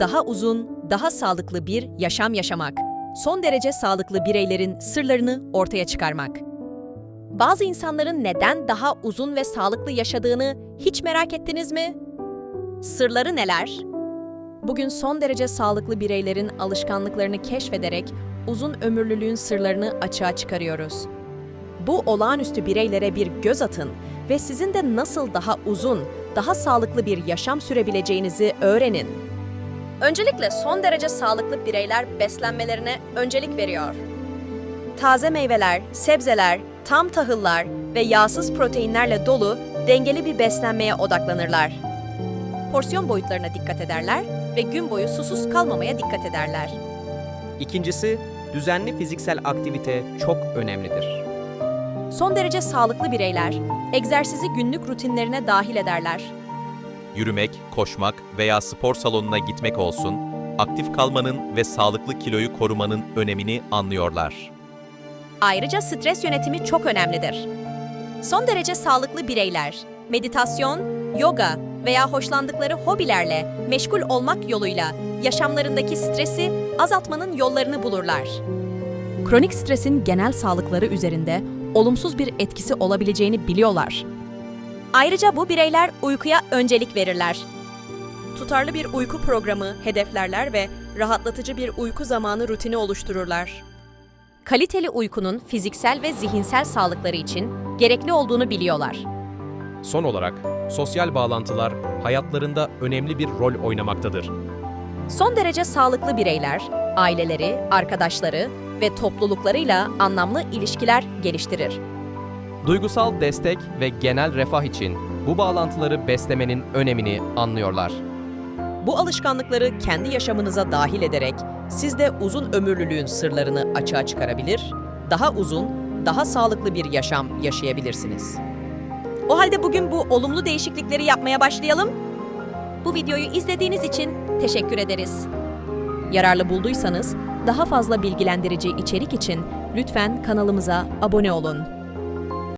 daha uzun, daha sağlıklı bir yaşam yaşamak. Son derece sağlıklı bireylerin sırlarını ortaya çıkarmak. Bazı insanların neden daha uzun ve sağlıklı yaşadığını hiç merak ettiniz mi? Sırları neler? Bugün son derece sağlıklı bireylerin alışkanlıklarını keşfederek uzun ömürlülüğün sırlarını açığa çıkarıyoruz. Bu olağanüstü bireylere bir göz atın ve sizin de nasıl daha uzun, daha sağlıklı bir yaşam sürebileceğinizi öğrenin. Öncelikle son derece sağlıklı bireyler beslenmelerine öncelik veriyor. Taze meyveler, sebzeler, tam tahıllar ve yağsız proteinlerle dolu dengeli bir beslenmeye odaklanırlar. Porsiyon boyutlarına dikkat ederler ve gün boyu susuz kalmamaya dikkat ederler. İkincisi, düzenli fiziksel aktivite çok önemlidir. Son derece sağlıklı bireyler egzersizi günlük rutinlerine dahil ederler. Yürümek, koşmak veya spor salonuna gitmek olsun, aktif kalmanın ve sağlıklı kiloyu korumanın önemini anlıyorlar. Ayrıca stres yönetimi çok önemlidir. Son derece sağlıklı bireyler, meditasyon, yoga veya hoşlandıkları hobilerle meşgul olmak yoluyla yaşamlarındaki stresi azaltmanın yollarını bulurlar. Kronik stresin genel sağlıkları üzerinde olumsuz bir etkisi olabileceğini biliyorlar. Ayrıca bu bireyler uykuya öncelik verirler. Tutarlı bir uyku programı hedeflerler ve rahatlatıcı bir uyku zamanı rutini oluştururlar. Kaliteli uykunun fiziksel ve zihinsel sağlıkları için gerekli olduğunu biliyorlar. Son olarak, sosyal bağlantılar hayatlarında önemli bir rol oynamaktadır. Son derece sağlıklı bireyler, aileleri, arkadaşları ve topluluklarıyla anlamlı ilişkiler geliştirir. Duygusal destek ve genel refah için bu bağlantıları beslemenin önemini anlıyorlar. Bu alışkanlıkları kendi yaşamınıza dahil ederek siz de uzun ömürlülüğün sırlarını açığa çıkarabilir, daha uzun, daha sağlıklı bir yaşam yaşayabilirsiniz. O halde bugün bu olumlu değişiklikleri yapmaya başlayalım. Bu videoyu izlediğiniz için teşekkür ederiz. Yararlı bulduysanız daha fazla bilgilendirici içerik için lütfen kanalımıza abone olun.